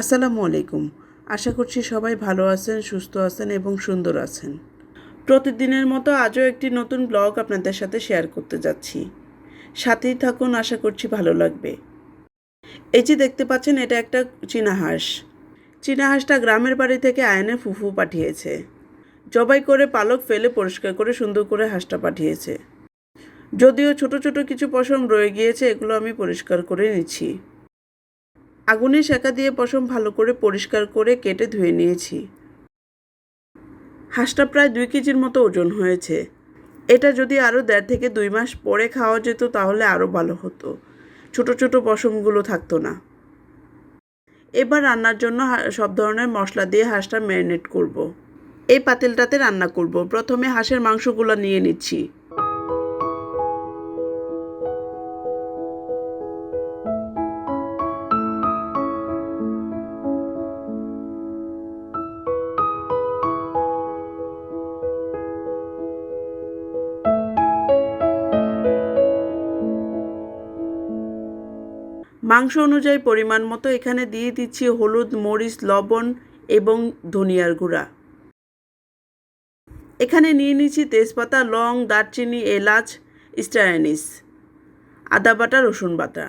আসসালামু আলাইকুম। আশা করছি সবাই ভালো আছেন, সুস্থ আছেন এবং সুন্দর আছেন। প্রতিদিনের মতো আজও একটি নতুন ব্লগ আপনাদের সাথে শেয়ার করতে যাচ্ছি। সাথেই থাকুন, আশা করছি ভালো লাগবে। এই যে দেখতে পাচ্ছেন, এটা একটা চীনা হাঁস। চীনা হাঁসটা গ্রামের বাড়ি থেকে আয়নে ফুফু পাঠিয়েছে। জবাই করে পালক ফেলে পরিষ্কার করে সুন্দর করে হাঁসটা পাঠিয়েছে। যদিও ছোট ছোট কিছু পশম রয়ে গিয়েছে, এগুলো আমি পরিষ্কার করে নিচ্ছি। আগুনে সেকা দিয়ে পশম ভালো করে পরিষ্কার করে কেটে ধুয়ে নিয়েছি। হাঁসটা প্রায় দুই কেজির মতো ওজন হয়েছে। এটা যদি আরও দেড় থেকে দুই মাস পরে খাওয়া যেত তাহলে আরও ভালো হতো। ছোট ছোট পশমগুলো থাকতো না। এবার রান্নার জন্য সব ধরনের মশলা দিয়ে হাঁসটা ম্যারিনেট করব। এই পাতিলটাতে রান্না করব। প্রথমে হাঁসের মাংসগুলো নিয়ে নিচ্ছি। মাংস অনুযায়ী পরিমাণ মতো এখানে দিয়ে দিচ্ছি হলুদ, মরিচ, লবণ এবং ধনিয়ার গুঁড়া। এখানে নিয়ে নিচ্ছি তেজপাতা, লং, দারচিনি, এলাচ, স্টায়ানিস, আদা বাটা, রসুন বাটা।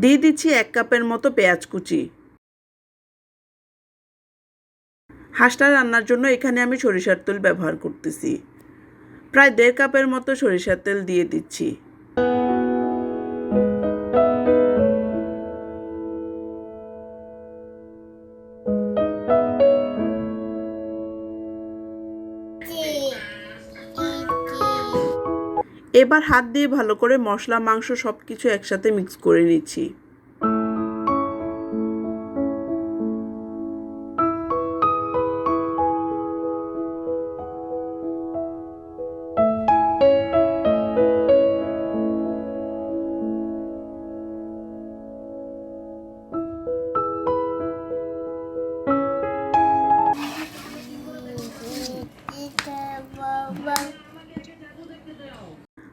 দিয়ে দিচ্ছি এক কাপের মতো পেঁয়াজ কুচি। হাঁসটা রান্নার জন্য এখানে আমি সরিষার তেল ব্যবহার করতেছি। প্রায় দেড় কাপের মতো সরিষার তেল দিয়ে দিচ্ছি। এবার হাত দিয়ে ভালো করে মশলা, মাংস সব কিছু একসাথে মিক্স করে নিচ্ছি।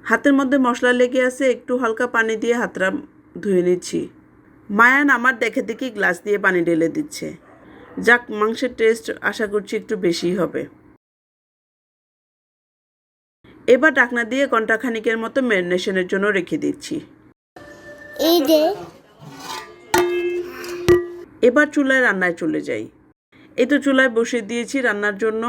হাতের মধ্যে মশলা লেগে আছে একটু হালকা পানি দিয়ে হাতটা ধুয়ে নিচ্ছি। মায়ান আমার দেখে দেখি গ্লাস দিয়ে পানি ঢেলে দিচ্ছে। যাক মাংসের টেস্ট আশা করছি একটু বেশি হবে। এবার ডাকনা দিয়ে ঘণ্টা খানিকের মতো ম্যারিনেশনের জন্য রেখে দিচ্ছি। এবার চুলায় রান্নায় চলে যাই। এই তো চুলায় বসিয়ে দিয়েছি রান্নার জন্য।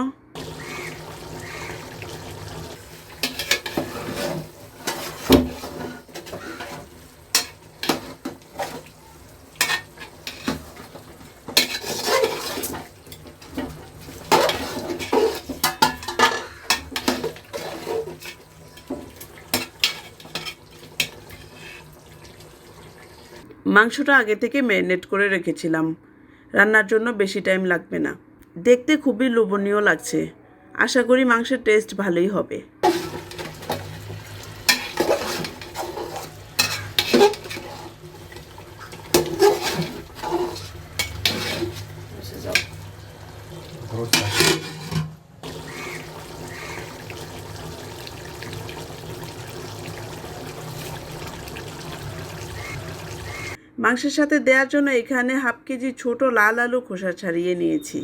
মাংসটা আগে থেকে ম্যারিনেট করে রেখেছিলাম। রান্নার জন্য বেশি টাইম লাগবে না। দেখতে খুবই লোভনীয় লাগছে। আশা করি মাংসের টেস্ট ভালোই হবে। মাংসের সাথে দেওয়ার জন্য এখানে হাফ কেজি ছোট লাল আলু খোসা ছাড়িয়ে নিয়েছি।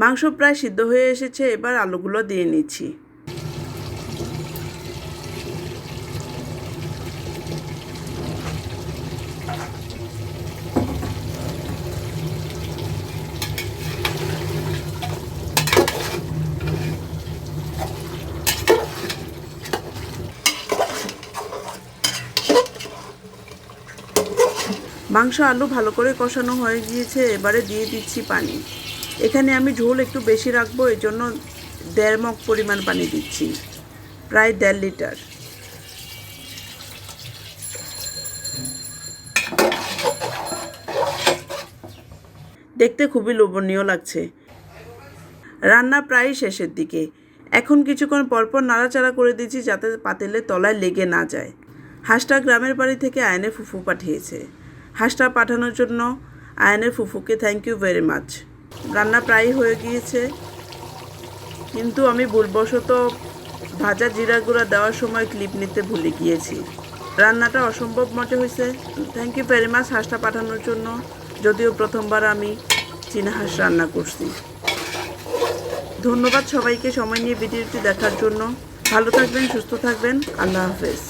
মাংস প্রায় সিদ্ধ হয়ে এসেছে, এবার আলুগুলো দিয়ে নিচ্ছি। মাংস আলু ভালো করে কষানো হয়ে গিয়েছে, এবারে দিয়ে দিচ্ছি পানি। এখানে আমি ঝোল একটু বেশি রাখব এই জন্য দেড় মগ পরিমাণ পানি দিচ্ছি, প্রায় দেড় লিটার। দেখতে খুবই লোভনীয় লাগছে। রান্না প্রায় শেষের দিকে। এখন কিছুক্ষণ পরপর নাড়াচাড়া করে দিচ্ছি যাতে পাতিলের তলায় লেগে না যায়। হাঁসটা গ্রামের বাড়ি থেকে আয়নে ফুফু পাঠিয়েছে। হাঁসটা পাঠানোর জন্য আয়নের ফুফুকে থ্যাংক ইউ ভেরি মাচ রান্না প্রায় হয়ে গিয়েছে। কিন্তু আমি ভুলবশত ভাজা জিরা গুঁড়া দেওয়ার সময় ক্লিপ নিতে ভুলে গিয়েছি। রান্নাটা অসম্ভব মজা হয়েছে। থ্যাংক ইউ ভেরি মাচ হাঁসটা পাঠানোর জন্য। যদিও প্রথমবার আমি চীনা হাঁস রান্না করছি। ধন্যবাদ সবাইকে সময় নিয়ে ভিডিওটি দেখার জন্য। ভালো থাকবেন, সুস্থ থাকবেন। আল্লাহ হাফেজ।